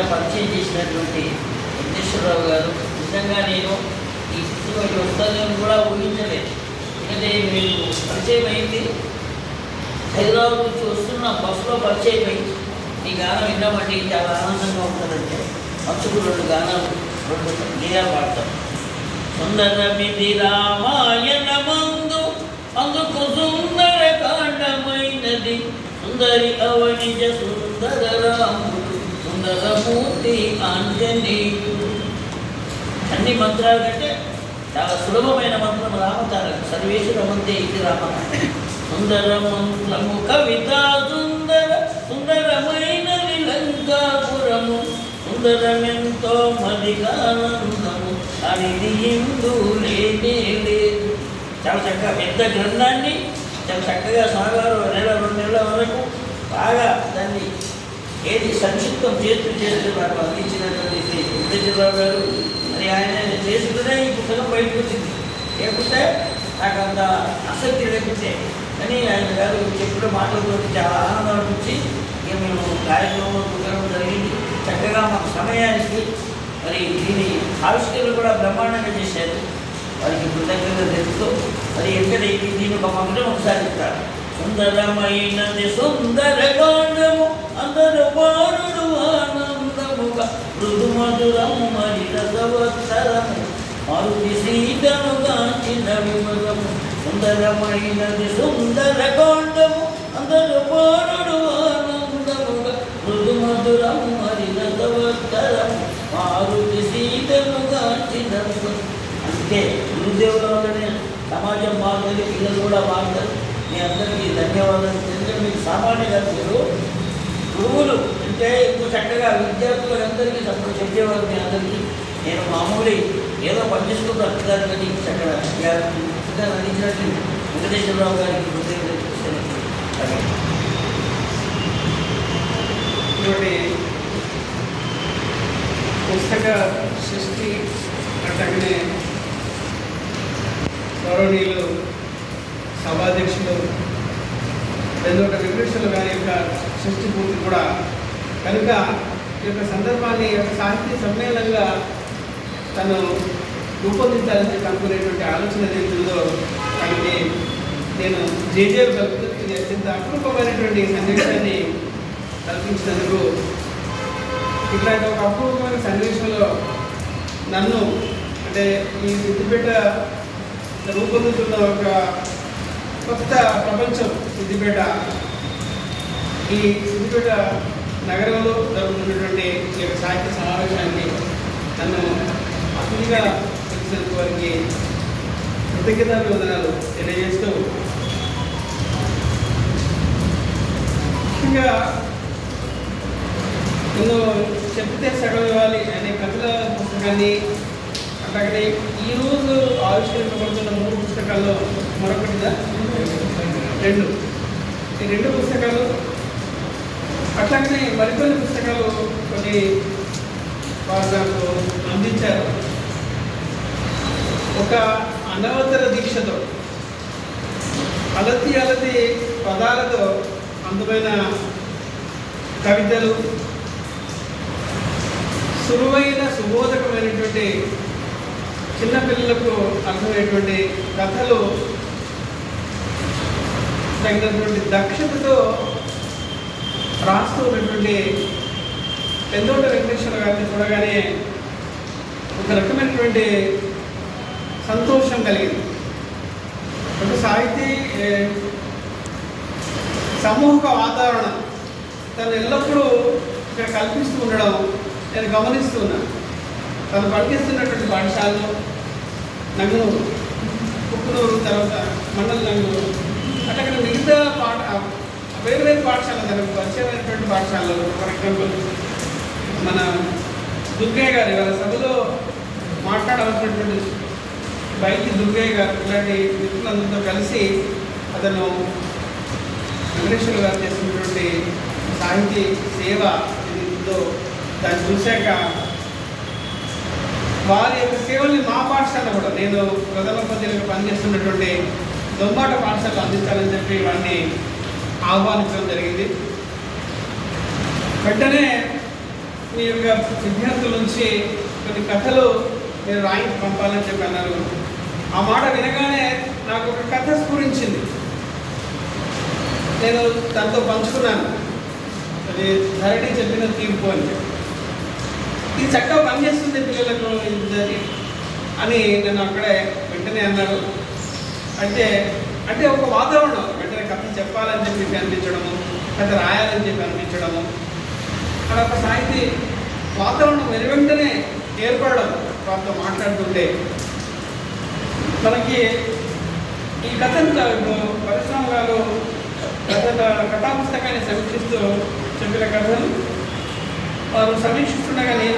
ఇక్కడ పరిచయం చేసినటువంటి వెంకటేశ్వరరావు గారు నిజంగా నేను ఈ స్థితిలోకి వస్తానని కూడా ఊహించలేదు. ఎందుకంటే మీకు పరిచయం అయింది. హైదరాబాద్ నుంచి వస్తున్న బస్సులో పరిచయం అయింది ఈ గానం విన్నామంటే చాలా ఆనందంగా ఉంటుందంటే మనసుకు రెండు గానాలు రెండు గీయాలు పాడతాం. సుందరమిది రామాయణ మందు అందుకు సుందర కాండమైనది సుందరి సుందరమూర్తి ఆంజనేయుడు అన్ని మంత్రాలు కంటే చాలా సులభమైన మంత్రం రామతారం సర్వేశ్వర మంత్రి ఇది రామ సుందర మంత్రము కవిత సుందర సుందరమైనది లంకాపురము సుందరమెంతో మదిగానందము అది హిందూ లేనే లేదు. చాలా చక్కగా పెద్ద గ్రంథాన్ని చాలా చక్కగా సాగారు. నెల రెండు నెలల వరకు బాగా ఏది సంక్షిప్తం చేస్తూ చేస్తూ నాకు అందించినటువంటి శ్రీ వెంకటేశ్వరరావు గారు మరి ఆయన చేస్తుంటేనే ఈ పుస్తకం బయటకు వచ్చింది లేకుంటే నాకు అంత ఆసక్తి లేకుంటే. కానీ ఆయన గారు చెప్పిన మాటలతో చాలా ఆనందం అనిపించి ఇక మేము కార్యక్రమం కుదరడం జరిగింది. చక్కగా మాకు సమయానికి మరి దీని ఆవిష్కరణ కూడా బ్రహ్మాండంగా చేశారు. వారికి కృతజ్ఞత తెలుస్తూ మరి ఎక్కడ దీని ఒక మగ్నం ఒకసారి చెప్తారు సుందరమైన సుందర మృదు మధురము మరి రసవత్తరము మారుతి సీతను కాంచిన విమలము సుందరమైనది సుందర కాండము అందరు పారుడు ఆనందముగా మృదు మధురము మరి రసవత్తరము మారుతి సీతను కాంచిన అంతే అందుకే సమాజం బాగుంది పిల్లలు కూడా బాగుంటారు మీ అందరికీ ధన్యవాదాలు ఎందుకంటే మీకు సామాన్యంగా మీరు గురువులు అంటే ఇంకో చక్కగా విద్యార్థులందరికీ చక్కగా చెప్పేవారు మీ అందరికీ. నేను మామూలు ఏదో పనిచేసుకుంటూ అర్థాలు కానీ చక్కగా విద్యార్థులు అందించినట్టు వెంకటేశ్వరరావు గారికి కృతజ్ఞతలు ఇటువంటి పుస్తక సృష్టి అట్లాగనే గౌరవనీయులు సభాధ్యక్షులు రెండోట వెంకటేశ్వర గారి యొక్క సృష్టి పూర్తి కూడా. కనుక ఈ యొక్క సందర్భాన్ని ఈ యొక్క సాహిత్య సమ్మేళనంగా తను రూపొందించాలని చెప్పి అనుకునేటువంటి ఆలోచన ఏదైతుందో దానికి నేను జేజేలు కలుపుతూ ఇది అత్యంత అపూర్వమైనటువంటి సందేశాన్ని కల్పించినందుకు ఇట్లాంటి ఒక అపూర్వమైన సన్నివేశంలో నన్ను అంటే ఈ సిద్ధిపేట రూపొందుతున్న ఒక కొత్త ప్రపంచం సిద్దిపేట. ఈ సిద్దిపేట నగరంలో జరుగుతున్నటువంటి ఈ యొక్క సాహిత్య సమావేశాన్ని నన్ను అతిథిగా పిలిచినందుకు వారికి కృతజ్ఞతాభివందనాలు తెలియజేస్తూ ముఖ్యంగా నేను చెప్తే సగం ఇవ్వాలి అనే కథల పుస్తకాన్ని అట్లాగనే ఈరోజు ఆవిష్కరించబడుతున్న మూడు పుస్తకాల్లో మరొకటిదా రెండు. ఈ రెండు పుస్తకాలు అట్లాగనే మరికొన్ని పుస్తకాలు కొన్ని వారు నాకు అందించారు. ఒక అనవతర దీక్షతో అలతి అలతి పదాలతో అందమైన కవితలు సులువైన సుబోధకమైనటువంటి చిన్నపిల్లలకు అర్థమయ్యేటువంటి కథలు తగినటువంటి దక్షతతో రాస్తూ ఉన్నటువంటి పెద్దోట వెంకటేశ్వర గారిని చూడగానే ఒక రకమైనటువంటి సంతోషం కలిగింది. ఒక సాహితీ సమూహక వాతావరణం తను ఎల్లప్పుడూ ఇక్కడ కల్పిస్తూ ఉండడం నేను గమనిస్తున్నాను తను పనిచేస్తున్నటువంటి పాఠశాలలో నన్ను కుక్కునూరు తర్వాత మండల నన్ను అట్లా అక్కడ మిగతా పాఠ వేరు వేరు పాఠశాల తనకు పరిచయమైనటువంటి పాఠశాలలో ఫర్ ఎగ్జాంపుల్ మన దుర్గయ్య గారు ఇవాళ సభలో మాట్లాడవలసినటువంటి బయటి దుర్గయ్య గారు ఇలాంటి మిత్రులందరితో కలిసి అతను వెంకటేశ్వర గారు చేస్తున్నటువంటి సాహితీ సేవ ఏదో దాన్ని చూశాక వారి యొక్క సేవల్ని మా పాఠశాల కూడా నేను ప్రధాన పద్ధతిలో పనిచేస్తున్నటువంటి దొంబాట పాఠశాల అందించాలని చెప్పి ఇవన్నీ ఆహ్వానించడం జరిగింది. వెంటనే మీ యొక్క విద్యార్థుల నుంచి కొన్ని కథలు నేను రాయించి పంపాలని చెప్పి అన్నారు. ఆ మాట వినగానే నాకు ఒక కథ స్ఫురించింది. నేను తనతో పంచుకున్నాను. అది ధరణి చెప్పిన తీర్పు అని చెప్పి. ఇది చక్కగా పనిచేస్తుంది పిల్లలకు ఇది అని నేను అక్కడే వెంటనే అన్నాడు అంటే అంటే ఒక వాతావరణం వెంటనే కథ చెప్పాలని చెప్పి అనిపించడము కథ రాయాలని చెప్పి అనిపించడము. అక్కడ ఒక సాహితీ వాతావరణం వెను వెంటనే ఏర్పడడం వాళ్ళతో మాట్లాడుతుంటే మనకి ఈ కథంతా ఇప్పుడు పరిశ్రమ గారు కథ కథా పుస్తకాన్ని సమీక్షిస్తూ చెప్పిన కథలు వారు సమీక్షిస్తుండగానే